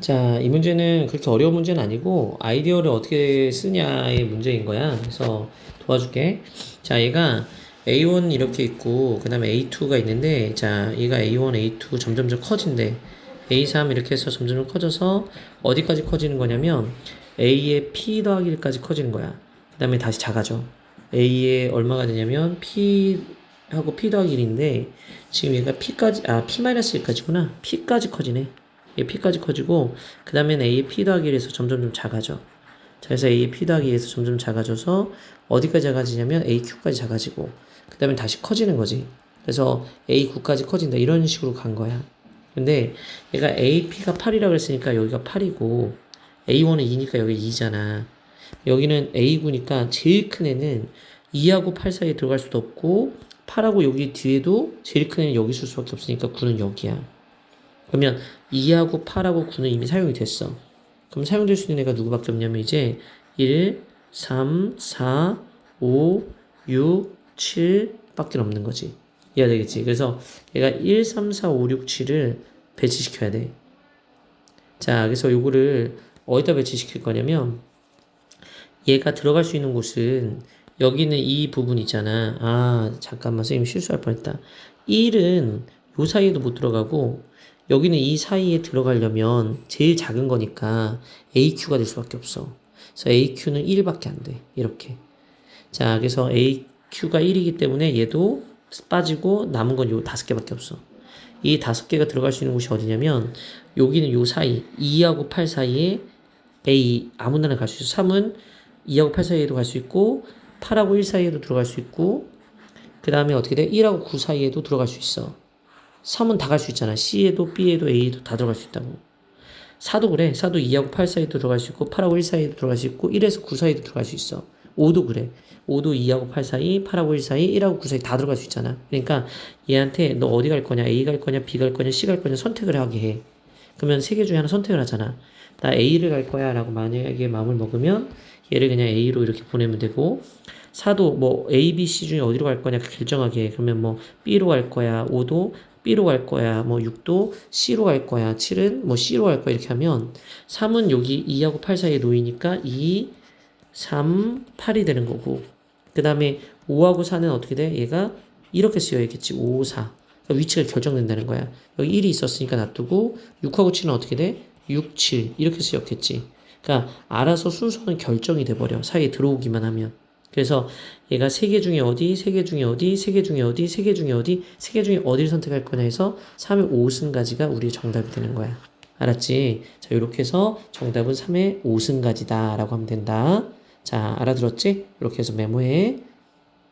자, 이 문제는 그렇게 어려운 문제는 아니고 아이디어를 어떻게 쓰냐의 문제인 거야. 그래서 도와줄게. 자, 얘가 A1 이렇게 있고 그 다음에 A2가 있는데 자, 얘가 A1, A2 점점점 커진대. A3 이렇게 해서 점점 커져서 어디까지 커지는 거냐면 A의 P 더하기 1까지 커지는 거야. 그 다음에 다시 작아져. A의 얼마가 되냐면 P 하고 P 더하기 1인데 지금 얘가 P까지 아 P 마이너스 1까지구나. P까지 커지네. 얘 P까지 커지고 그 다음에는 A의 P 더하기 1에서 점점 좀 작아져. 자, 그래서 A의 P 더하기 1에서 점점 작아져서 어디까지 작아지냐면 AQ까지 작아지고 그 다음에 다시 커지는 거지. 그래서 A9까지 커진다. 이런 식으로 간 거야. 근데 얘가 AP가 8이라고 했으니까 여기가 8이고 A1은 2니까 여기 2잖아. 여기는 A9니까 제일 큰 애는 2하고 8 사이에 들어갈 수도 없고 8하고 여기 뒤에도 제일 큰 애는 여기 있을 수밖에 없으니까 9는 여기야. 그러면 2하고 8하고 9는 이미 사용이 됐어. 그럼 사용될 수 있는 애가 누구밖에 없냐면 이제 1, 3, 4, 5, 6, 7 밖에 없는 거지. 이해가 되겠지? 그래서 얘가 1, 3, 4, 5, 6, 7을 배치시켜야 돼. 자, 그래서 요거를 어디다 배치시킬 거냐면 얘가 들어갈 수 있는 곳은 여기는 이 부분 있잖아. 아, 잠깐만, 선생님 실수할 뻔 했다. 1은 요 사이에도 못 들어가고 여기는 이 사이에 들어가려면 제일 작은 거니까 AQ가 될 수밖에 없어. 그래서 AQ는 1밖에 안 돼. 이렇게. 자, 그래서 AQ가 1이기 때문에 얘도 빠지고 남은 건 요 다섯 개밖에 없어. 이 다섯 개가 들어갈 수 있는 곳이 어디냐면 여기는 요 사이 2하고 8 사이에 A 아무나 갈수 있어. 3은 2하고 8 사이에도 갈 수 있고 8하고 1 사이에도 들어갈 수 있고 그 다음에 어떻게 돼? 1하고 9 사이에도 들어갈 수 있어. 3은 다 갈 수 있잖아. C에도 B에도 A에도 다 들어갈 수 있다고. 4도 그래. 4도 2하고 8 사이에도 들어갈 수 있고 8하고 1 사이에도 들어갈 수 있고 1에서 9 사이에도 들어갈 수 있어. 5도 그래. 5도 2하고 8 사이, 8하고 1 사이, 1하고 9 사이 다 들어갈 수 있잖아. 그러니까 얘한테 너 어디 갈 거냐, A 갈 거냐, B 갈 거냐, C 갈 거냐 선택을 하게 해. 그러면 세 개 중에 하나 선택을 하잖아. 나 A를 갈 거야 라고 만약에 마음을 먹으면 얘를 그냥 A로 이렇게 보내면 되고 4도 뭐 A, B, C 중에 어디로 갈 거냐 결정하게 해. 그러면 뭐 B로 갈 거야. 5도 B로 갈 거야. 뭐 6도 C로 갈 거야. 7은 뭐 C로 갈 거야. 이렇게 하면 3은 여기 2하고 8 사이에 놓이니까 2, 3, 8이 되는 거고 그 다음에 5하고 4는 어떻게 돼? 얘가 이렇게 쓰여야겠지. 5, 4. 그러니까 위치가 결정된다는 거야. 여기 1이 있었으니까 놔두고 6하고 7은 어떻게 돼? 6, 7 이렇게 쓰였겠지. 그러니까 알아서 순서는 결정이 돼버려. 사이에 들어오기만 하면. 그래서 얘가 세 개 중에 어디, 세 개 중에 어디, 세 개 중에 어디, 세 개 중에 어디, 세 개 중에 어디를 선택할 거냐 해서 3의 5승가지가 우리의 정답이 되는 거야. 알았지? 자, 이렇게 해서 정답은 3의 5승가지다 라고 하면 된다. 자, 알아들었지? 이렇게 해서 메모해.